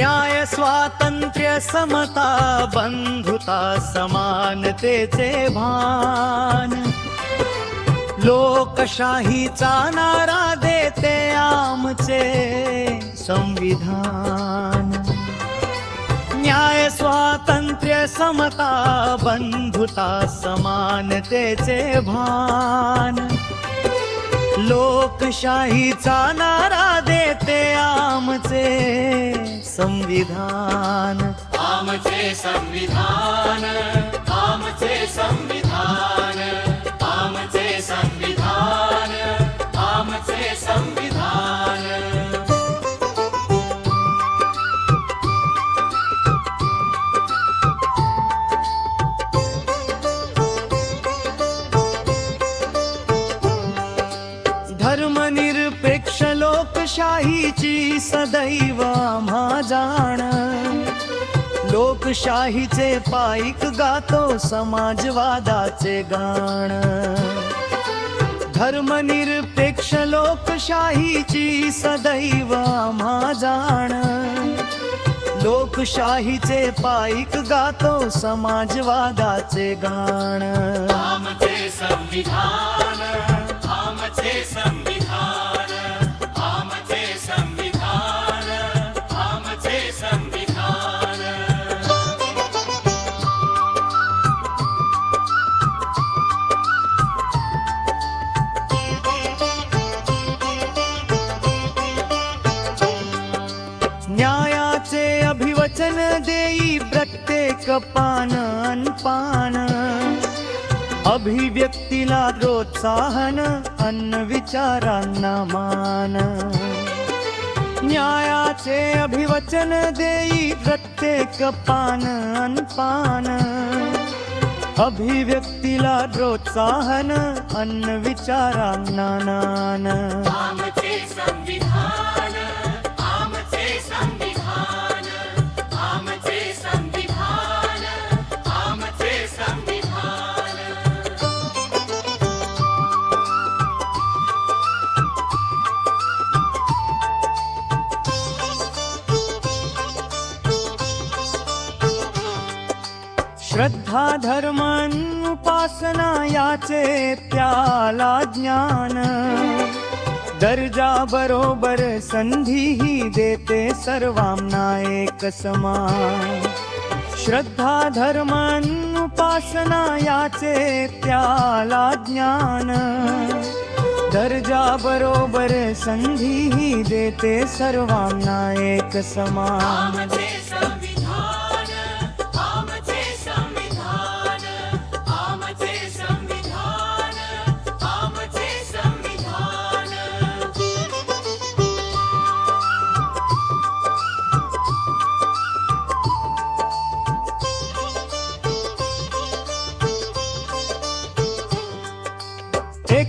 न्याय स्वातंत्र्य समता बंधुता समानतेचे भान. लोकशाहीचा नारा देते आमचे संविधान. न्याय स्वातंत्र्य समता बंधुता समानतेचे भान. लोकशाहीचा नारा देते आमचे संविधान. आमचे संविधान. लोकशाहीची सदैव आम्हा जाण लोकशाहीचे पाईक गातो समाजवादाचे गाण. धर्मनिरपेक्ष लोकशाहीची सदैव आम्हा जाण लोकशाहीचे पाईक गातो समाजवादाचे गाण. आमचे संविधान आमचे संविधान. अभिवचन देई प्रत्येक पान पान। अभिव्यक्तीला प्रोत्साहन अन्न विचारांना मान। न्यायाचे अभिवचन देई प्रत्येक पान पान। अभिव्यक्तीला प्रोत्साहन अन्न विचारांना नान। श्रद्धा धर्म अन उपासना याचे त्याला ज्ञान। दर्जा बरोबर संधि ही देते सर्वांना एक समान। श्रद्धा धर्म अन उपासना याचे त्याला ज्ञान। दर्जा बरोबर संधीही देते सर्वांना एक समान।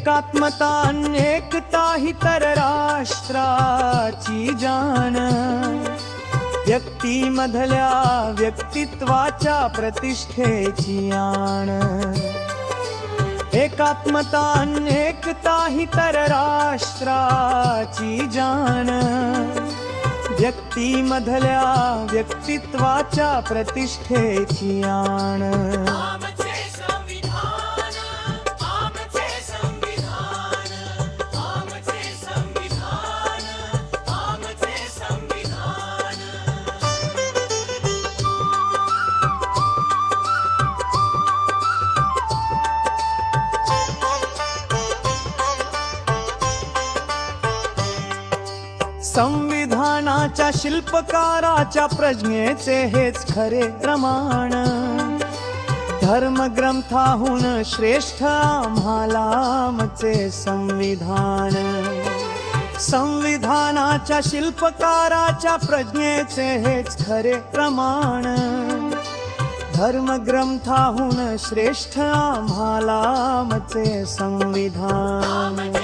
एकात्मता अन एकता ही तर राष्ट्राची जाण व्यक्तीमधल्या व्यक्तित्वाच्या प्रतिष्ठेची अन एकता ही तर राष्ट्राची जाण व्यक्तीमधल्या व्यक्तित्वाच्या प्रतिष्ठेची आण संविधानाच्या शिल्पकाराच्या प्रज्ञेचे हेच खरे प्रमाण. धर्मग्रंथाहून श्रेष्ठ आम्हालामचे संविधान. संविधानाच्या शिल्पकाराच्या प्रज्ञेचे हेच खरे प्रमाण. धर्मग्रंथाहून श्रेष्ठ आम्हालामचे संविधान.